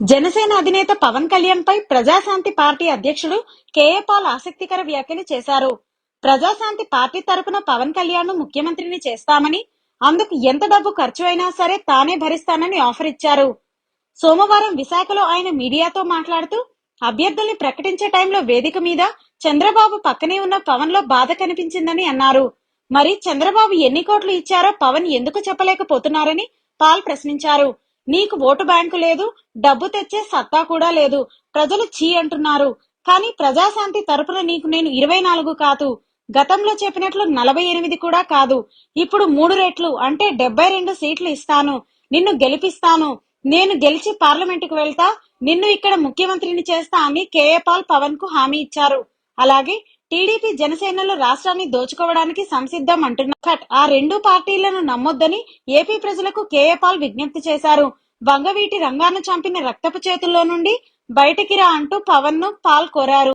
జనసేన అధినేత పవన్ కళ్యాణ్ పై ప్రజాశాంతి పార్టీ అధ్యక్షుడు కేఏ పాల్ ఆసక్తికర వ్యాఖ్యలు చేశారు. ప్రజాశాంతి పార్టీ తరపున పవన్ కళ్యాణ్ ముఖ్యమంత్రిని చేస్తామని అందుకు ఎంత డబ్బు ఖర్చు అయినా సరే తానే భరిస్తానని ఆఫర్ ఇచ్చారు. సోమవారం విశాఖలో ఆయన మీడియాతో మాట్లాడుతూ అభ్యర్థుల్ని ప్రకటించే టైంలో వేదిక మీద చంద్రబాబు పక్కనే ఉన్న పవన్లో బాధ కనిపించిందని అన్నారు. మరి చంద్రబాబు ఎన్ని కోట్లు ఇచ్చారో పవన్ ఎందుకు చెప్పలేకపోతున్నారని పాల్ ప్రశ్నించారు. నీకు ఓటు బ్యాంకు లేదు డబ్బు తెచ్చే సత్తా కూడా లేదు. ప్రజలు చీ అంటున్నారు. కానీ ప్రజాశాంతి తరపున నీకు నేను ఇరవై నాలుగు కాదు. గతంలో చెప్పినట్లు నలభై ఎనిమిది కూడా కాదు. ఇప్పుడు మూడు రెట్లు అంటే డెబ్బై రెండు సీట్లు ఇస్తాను. నిన్ను గెలిపిస్తాను. నేను గెలిచి పార్లమెంటుకు వెళ్తా. నిన్ను ఇక్కడ ముఖ్యమంత్రిని చేస్తా అని కేఏ పాల్ పవన్కు హామీ ఇచ్చారు. అలాగే టీడీపీ జనసేనలో రాష్ట్రాన్ని దోచుకోవడానికి సంసిద్ధం అంటున్నారు. ఆ రెండు పార్టీలను నమ్మొద్దని ఏపీ ప్రజలకు కేఏ పాల్ విజ్ఞప్తి చేశారు. వంగవీటి రంగాను చంపిన రక్తపు చేతుల్లో నుండి బయటికి రా అంటూ పవన్ను పాల్ కోరారు.